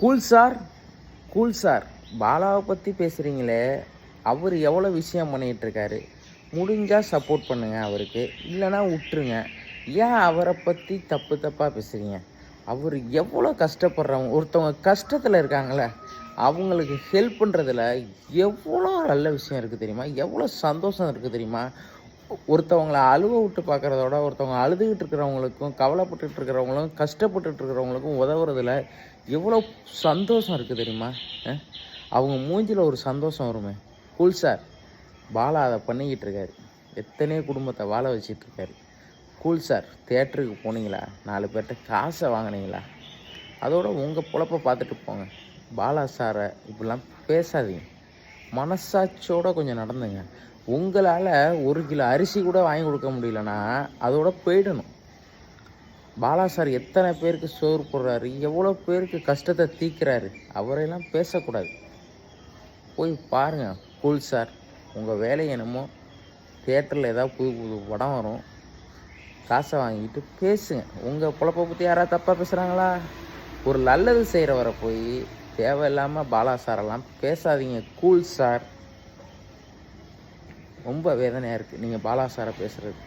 Cool sir cool sir பாலாவை பற்றி பேசுகிறீங்களே அவர் எவ்வளோ விஷயம் பண்ணிகிட்ருக்காரு. முடிஞ்சால் சப்போர்ட் பண்ணுங்கள் அவருக்கு. இல்லைன்னா விட்டுருங்க. ஏன் அவரை பற்றி தப்பு தப்பாக பேசுகிறீங்க அவர் எவ்வளோ கஷ்டப்படுறவங்க ஒருத்தவங்க கஷ்டத்தில் இருக்காங்களே அவங்களுக்கு ஹெல்ப் பண்ணுறதுல எவ்வளோ நல்ல விஷயம் இருக்குது தெரியுமா? எவ்வளோ சந்தோஷம் இருக்குது தெரியுமா? ஒருத்தவங்கள அழுவ விட்டு பார்க்குறதோட ஒருத்தவங்க அழுதுகிட்டு இருக்கிறவங்களுக்கும் கவலைப்பட்டுட்டு இருக்கிறவங்களும் கஷ்டப்பட்டுட்டு இருக்கிறவங்களுக்கும் உதவுறதுல எவ்வளோ சந்தோஷம் இருக்குது தெரியுமா? அவங்க மூஞ்சில் ஒரு சந்தோஷம் வருமே. கூல் சார் பாலா அதை பண்ணிக்கிட்டு இருக்காரு. எத்தனையோ குடும்பத்தை வாழ வச்சிட்டு இருக்காரு. கூல் சார் தேட்டருக்கு போனீங்களா? நாலு பேர்கிட்ட காசை வாங்கினீங்களா? அதோட உங்கள் பொழப்பை பார்த்துட்டு போங்க. பாலா சாரை இப்படிலாம் பேசாதீங்க. மனசாட்சியோட கொஞ்சம் நடந்துங்க. உங்களால் ஒரு கிலோ அரிசி கூட வாங்கி கொடுக்க முடியலன்னா அதோட போயிடணும். பாலா சார் எத்தனை பேருக்கு சோறு போடுறாரு எவ்வளோ பேருக்கு கஷ்டத்தை தீர்க்கிறாரு அவரையெல்லாம் பேசக்கூடாது. போய் பாருங்கள் கூல் சார் உங்கள் வேலை என்னமோ தேட்டரில் ஏதாவது புது புது படம் வரும் காசை வாங்கிட்டு பேசுங்க. உங்கள் குழப்ப பற்றி யாராவது தப்பாக பேசுகிறாங்களா ஒரு நல்லது செய்கிறவரை போய் தேவையில்லாமல் பாலா சாரெல்லாம் பேசாதீங்க கூல் சார். ரொம்ப வேதனையாக இருக்குது நீங்கள் பாலா சாரை பேசுகிறது